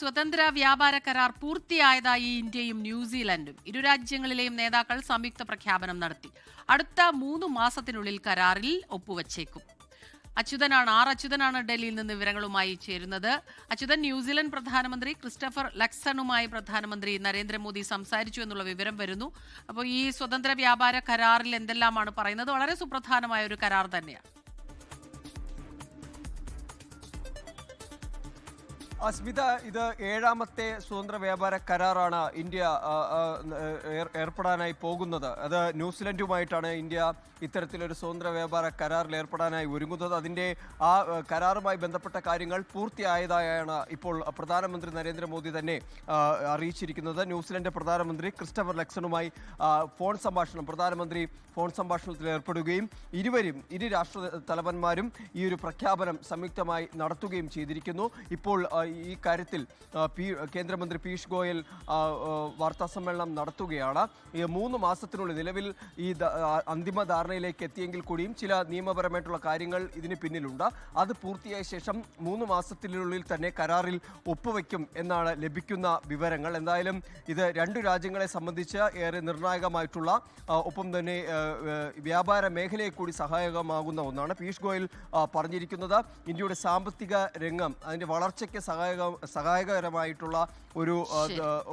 സ്വതന്ത്ര വ്യാപാര കരാർ പൂർത്തിയായതായി ഇന്ത്യയും ന്യൂസിലൻഡും. ഇരു രാജ്യങ്ങളിലെയും നേതാക്കൾ സംയുക്ത പ്രഖ്യാപനം നടത്തി. അടുത്ത മൂന്ന് മാസത്തിനുള്ളിൽ കരാറിൽ ഒപ്പുവച്ചേക്കും. അച്യുതനാണ് ആർ അച്യുതനാണ് ഡൽഹിയിൽ നിന്ന് വിവരങ്ങളുമായി ചേരുന്നത്. അച്യുതൻ ന്യൂസിലൻഡ് പ്രധാനമന്ത്രി ക്രിസ്റ്റഫർ ലക്സണുമായി പ്രധാനമന്ത്രി നരേന്ദ്രമോദി സംസാരിച്ചു എന്നുള്ള വിവരം വരുന്നു. അപ്പോൾ ഈ സ്വതന്ത്ര വ്യാപാര കരാറിൽ എന്തെല്ലാമാണ് പറയുന്നത്? വളരെ സുപ്രധാനമായ ഒരു കരാർ തന്നെയാണ്. അസ്മിത ഇത് ഏഴാമത്തെ സ്വതന്ത്ര വ്യാപാര കരാറാണ് ഇന്ത്യ ഏർപ്പെടാനായി പോകുന്നത്. അത് ന്യൂസിലൻഡുമായിട്ടാണ് ഇന്ത്യ ഇത്തരത്തിലൊരു സ്വതന്ത്ര വ്യാപാര കരാറിൽ ഏർപ്പെടാനായി ഒരുങ്ങുന്നത്. അതിന്റെ ആ കരാറുമായി ബന്ധപ്പെട്ട കാര്യങ്ങൾ പൂർത്തിയായതായാണ് ഇപ്പോൾ പ്രധാനമന്ത്രി നരേന്ദ്രമോദി തന്നെ അറിയിച്ചിരിക്കുന്നത്. ന്യൂസിലൻഡ് പ്രധാനമന്ത്രി ക്രിസ്റ്റഫർ ലക്സണുമായി ഫോൺ സംഭാഷണം പ്രധാനമന്ത്രി ഫോൺ സംഭാഷണത്തിൽ ഏർപ്പെടുകയും ഇരുവരും ഇരു രാഷ്ട്ര തലവന്മാരും ഈ ഒരു പ്രഖ്യാപനം സംയുക്തമായി നടത്തുകയും ചെയ്തിരിക്കുന്നു. ഇപ്പോൾ ഈ കാര്യത്തിൽ പി കേന്ദ്രമന്ത്രി പീയൂഷ് ഗോയൽ ആ, ആ, വാർത്താ സമ്മേളനം നടത്തുകയാണ്. ഈ മൂന്ന് മാസത്തിനുള്ളിൽ നിലവിൽ ഈ അന്തിമ ധാരണയിലേക്ക് എത്തിയെങ്കിൽ കൂടിയും ചില നിയമപരമായിട്ടുള്ള കാര്യങ്ങൾ ഇതിന് പിന്നിലുണ്ട്. അത് പൂർത്തിയായ ശേഷം മൂന്ന് മാസത്തിനുള്ളിൽ തന്നെ കരാറിൽ ഒപ്പുവെക്കും എന്നാണ് ലഭിക്കുന്ന വിവരങ്ങൾ. എന്തായാലും ഇത് രണ്ടു രാജ്യങ്ങളെ സംബന്ധിച്ച് ഏറെ നിർണായകമായിട്ടുള്ള ഒപ്പം തന്നെ വ്യാപാര മേഖലയെ കൂടി സഹായകമാകുന്ന ഒന്നാണ് പീയൂഷ് ഗോയൽ പറഞ്ഞിരിക്കുന്നത്. ഇന്ത്യയുടെ സാമ്പത്തിക രംഗം അതിന്റെ വളർച്ചയ്ക്ക് സഹായക സഹായകരമായിട്ടുള്ള ഒരു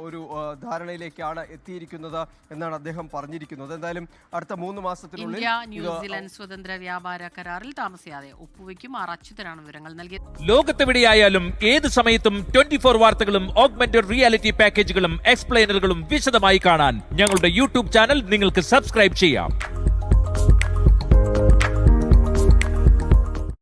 ഒരു ധാരണയിലേക്കാണ് എത്തിയിരിക്കുന്നത് എന്നാണ് അദ്ദേഹം പറഞ്ഞിരിക്കുന്നത്. എന്തായാലും അടുത്ത മൂന്ന് മാസത്തിനുള്ളിൽ ന്യൂസിലാൻഡ് സ്വതന്ത്ര വ്യാപാര കരാറിൽ താമസിയാതെ ഒപ്പുവയ്ക്കും ആർ അച്യുതനാണ് വിവരങ്ങൾ നൽകിയത്. ലോകത്തെവിടെയായാലും ഏത് സമയത്തും ട്വന്റി ഫോർ വാർത്തകളും ഓഗ്മെന്റഡ് റിയാലിറ്റി പാക്കേജുകളും എക്സ്പ്ലെയിനറുകളും വിശദമായി കാണാൻ ഞങ്ങളുടെ യൂട്യൂബ് ചാനൽ നിങ്ങൾക്ക് സബ്സ്ക്രൈബ് ചെയ്യാം.